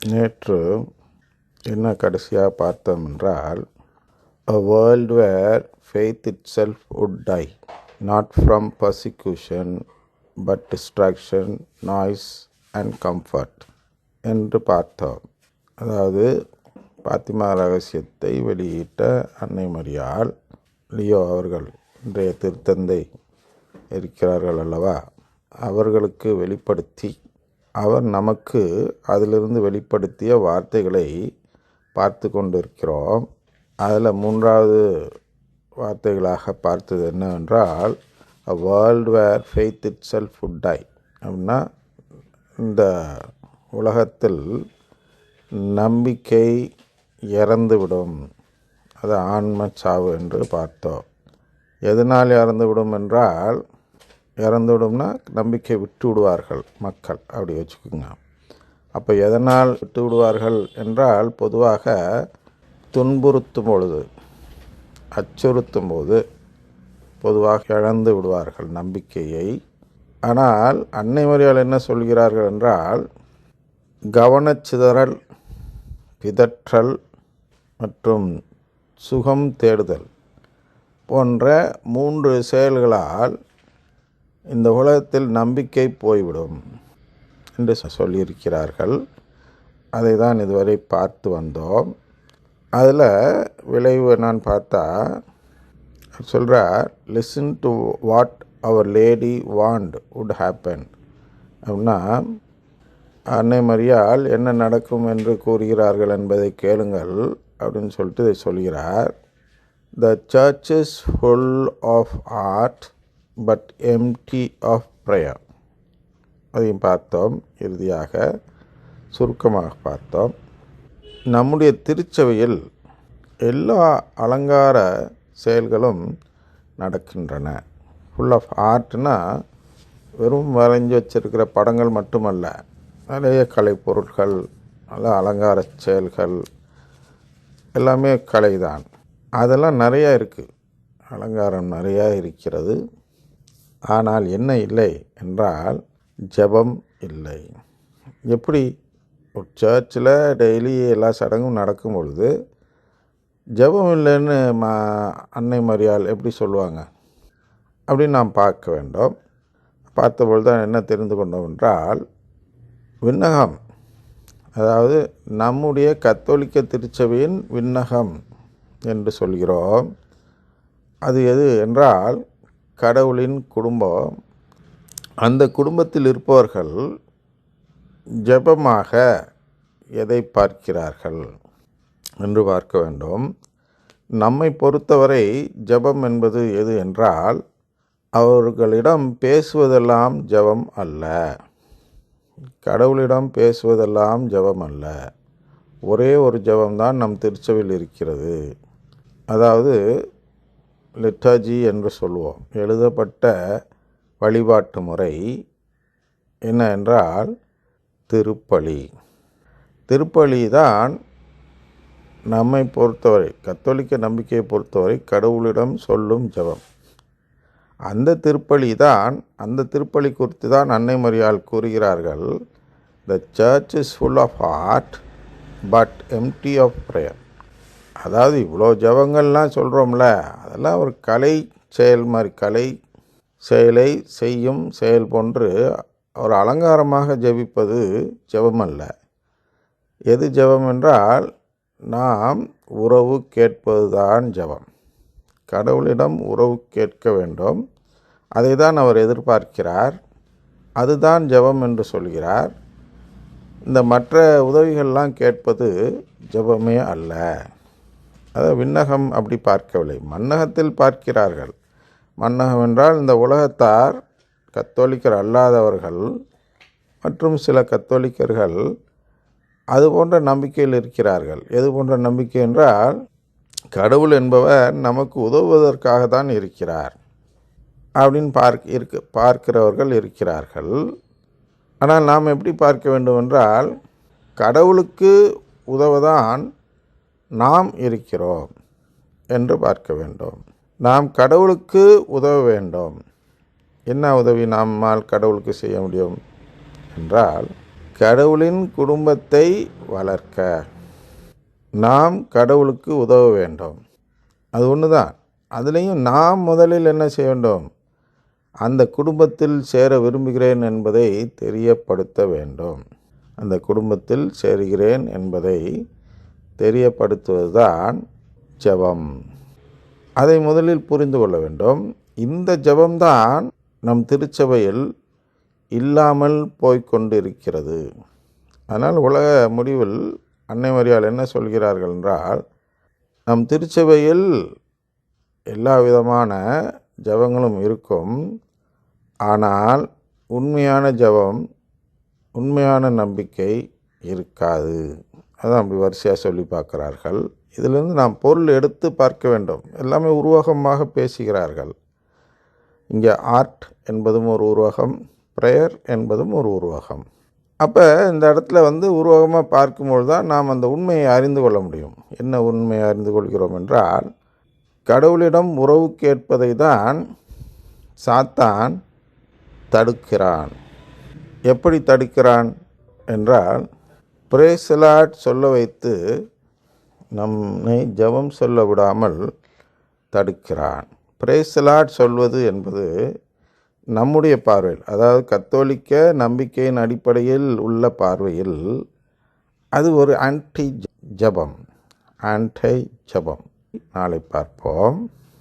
நேற்று என்ன கடைசியாக பார்த்தோம் என்றால் a world where faith itself would die not from persecution but distraction noise and comfort என்று பார்த்தோம். அதாவது பாத்திமா ரகசியத்தை வெளியிட்ட அன்னை மரியாள் லியோ அவர்கள் இன்றைய திருத்தந்தை இருக்கிறார்கள் அல்லவா? அவர்களுக்கு வெளிப்படுத்தி அவர் நமக்கு அதிலிருந்து வெளிப்படுத்திய வார்த்தைகளை பார்த்து கொண்டிருக்கிறோம். அதில் மூன்றாவது வார்த்தைகளாக பார்த்தது என்னவென்றால் a world where faith itself would die அப்படின்னா இந்த உலகத்தில் நம்பிக்கை இறந்துவிடும். அது ஆன்ம சாவு என்று பார்த்தோம். எதனால் இறந்துவிடும் என்றால் இறந்துவிடும்னா நம்பிக்கை விட்டு விடுவார்கள் மக்கள். அப்படி வச்சுக்கோங்க. அப்போ எதனால் விட்டு விடுவார்கள் என்றால் பொதுவாக துன்புறுத்தும் பொழுது அச்சுறுத்தும் போது பொதுவாக இழந்து விடுவார்கள் நம்பிக்கையை. ஆனால் அன்னை என்ன சொல்கிறார்கள் என்றால் கவனச்சிதறல் பிதற்றல் மற்றும் சுகம் தேடுதல் போன்ற மூன்று செயல்களால் இந்த உலகத்தில் நம்பிக்கை போய்விடும் என்று சொல்லியிருக்கிறார்கள். அதை தான் இதுவரை பார்த்து வந்தோம். அதில் விளைவு நான் பார்த்தா சொல்கிறார் listen to what our lady want would happen அப்படின்னா அன்னை மரியால் என்ன நடக்கும் என்று கூறுகிறார்கள் என்பதை கேளுங்கள் அப்படின்னு சொல்லிட்டு இதை சொல்கிறார். The church is full of art but empty of prayer அதையும் பார்த்தோம் இறுதியாக. சுருக்கமாக பார்த்தோம். நம்முடைய திருச்சபையில் எல்லா அலங்கார செயல்களும் நடக்கின்றன. ஃபுல் ஆஃப் ஆர்ட்னா வெறும் வரைஞ்சி வச்சிருக்கிற படங்கள் மட்டுமல்ல. நிறைய கலைப்பொருட்கள் நல்ல அலங்கார செயல்கள் எல்லாமே கலை தான் அதெல்லாம் நிறையா இருக்குது அலங்காரம் நிறையா இருக்கிறது. ஆனால் என்ன இல்லை என்றால் ஜெபம் இல்லை. எப்படி? ஒரு சர்ச்சில் டெய்லி எல்லா சடங்கும் நடக்கும் பொழுது ஜெபம் இல்லைன்னு மா அன்னை மரியாள் எப்படி சொல்லுவாங்க? அப்படின்னு நாம் பார்க்க வேண்டும். பார்த்தபொழுது தான் என்ன தெரிந்து கொண்டோம் என்றால் விண்ணகம். அதாவது நம்முடைய கத்தோலிக்க திருச்சபையின் விண்ணகம் என்று சொல்கிறோம். அது எது என்றால் கடவுளின் குடும்பம். அந்த குடும்பத்தில் இருப்பவர்கள் ஜெபமாக எதை பார்க்கிறார்கள் என்று பார்க்க வேண்டும். நம்மை பொறுத்தவரை ஜெபம் என்பது எது என்றால் அவர்களிடம் பேசுவதெல்லாம் ஜெபம் அல்ல. கடவுளிடம் பேசுவதெல்லாம் ஜெபம் அல்ல. ஒரே ஒரு ஜபம்தான் நம் திருச்சபையில் இருக்கிறது. அதாவது லிட்டர்ஜி என்று சொல்லுவோம் எழுதப்பட்ட வழிபாட்டு முறை என்ன என்றால் திருப்பலி. திருப்பலி தான் நம்மை பொறுத்தவரை கத்தோலிக்க நம்பிக்கையை பொறுத்தவரை கடவுளிடம் சொல்லும் ஜெபம். அந்த திருப்பலி தான் அந்த திருப்பலி குறித்து தான் அன்னை மரியாள் கூறுகிறார்கள். The church is full of art but empty of prayer அதாவது இவ்வளோ ஜபங்கள்லாம் சொல்கிறோம்ல அதெல்லாம் ஒரு கலை செயல் மாதிரி கலை செயலை செய்யும் செயல் போன்று ஒரு அலங்காரமாக ஜெபிப்பது ஜெபம் அல்ல எது ஜெபம் என்றால் நாம் உறவு கேட்பதுதான் ஜபம் ஜெபம். கடவுளிடம் உறவு கேட்க வேண்டும். அதை தான் அவர் எதிர்பார்க்கிறார். அதுதான் ஜெபம் என்று சொல்கிறார். இந்த மற்ற உதவிகள்லாம் கேட்பது ஜெபமே அல்ல. அதை விண்ணகம் அப்படி பார்க்கவில்லை. மன்னகத்தில் பார்க்கிறார்கள். மன்னகம் என்றால் இந்த உலகத்தார் கத்தோலிக்கர் அல்லாதவர்கள் மற்றும் சில கத்தோலிக்கர்கள் அது போன்ற நம்பிக்கையில் இருக்கிறார்கள். எது போன்ற நம்பிக்கை என்றால் கடவுள் என்பவர் நமக்கு உதவுவதற்காக தான் இருக்கிறார் அப்படின்னு பார்க் இருக்க பார்க்கிறவர்கள் இருக்கிறார்கள். ஆனால் நாம் எப்படி பார்க்க வேண்டும் என்றால் கடவுளுக்கு உதவதான் நாம் இருக்கிறோம் என்று பார்க்க வேண்டும். நாம் கடவுளுக்கு உதவ வேண்டும். என்ன உதவி நம்மால் கடவுளுக்கு செய்ய முடியும்? என்றால் கடவுளின் குடும்பத்தை வளர்க்க. நாம் கடவுளுக்கு உதவ வேண்டும். அது ஒன்று தான் அதுலேயும் நாம் முதலில் என்ன செய்ய வேண்டும்? அந்த குடும்பத்தில் சேர விரும்புகிறேன் என்பதை தெரியப்படுத்த வேண்டும். அந்த குடும்பத்தில் சேருகிறேன் என்பதை தெரியப்படுத்துவதுதான் ஜெபம். அதை முதலில் புரிந்து கொள்ள வேண்டும். இந்த ஜபம்தான் நம் திருச்சபையில் இல்லாமல் போய்கொண்டிருக்கிறது அதனால் உலக முடிவில் அன்னை மரியாள் என்ன சொல்கிறார்கள் என்றால் நம் திருச்சபையில் எல்லா விதமான ஜபங்களும் இருக்கும். ஆனால் உண்மையான ஜபம் உண்மையான நம்பிக்கை இருக்காது. அதான் அப்படி வரிசையாக சொல்லி பார்க்கிறார்கள். இதிலிருந்து நாம் பொருள் எடுத்து பார்க்க வேண்டும். எல்லாமே உருவகமாக பேசுகிறார்கள். இங்கே ஆர்ட் என்பதும் ஒரு உருவகம் ப்ரேயர் என்பதும் ஒரு உருவகம். அப்போ இந்த இடத்துல வந்து உருவகமாக பார்க்கும்பொழுது தான் நாம் அந்த உண்மையை அறிந்து கொள்ள முடியும். என்ன உண்மையை அறிந்து கொள்கிறோம் என்றால் கடவுளிடம் உறவு கேட்பதை தான் சாத்தான் தடுக்கிறான். எப்படி தடுக்கிறான் என்றால் பிரேசலாட் சொல்ல வைத்து நம்மை ஜெபம் சொல்ல விடாமல் தடுக்கிறான். பிரேசலாட் சொல்வது என்பது நம்முடைய பார்வையில் அதாவது கத்தோலிக்க நம்பிக்கையின் அடிப்படையில் உள்ள பார்வையில் அது ஒரு ஆன்டி ஜபம் ஆன்டை ஜபம் நாளை பார்ப்போம்.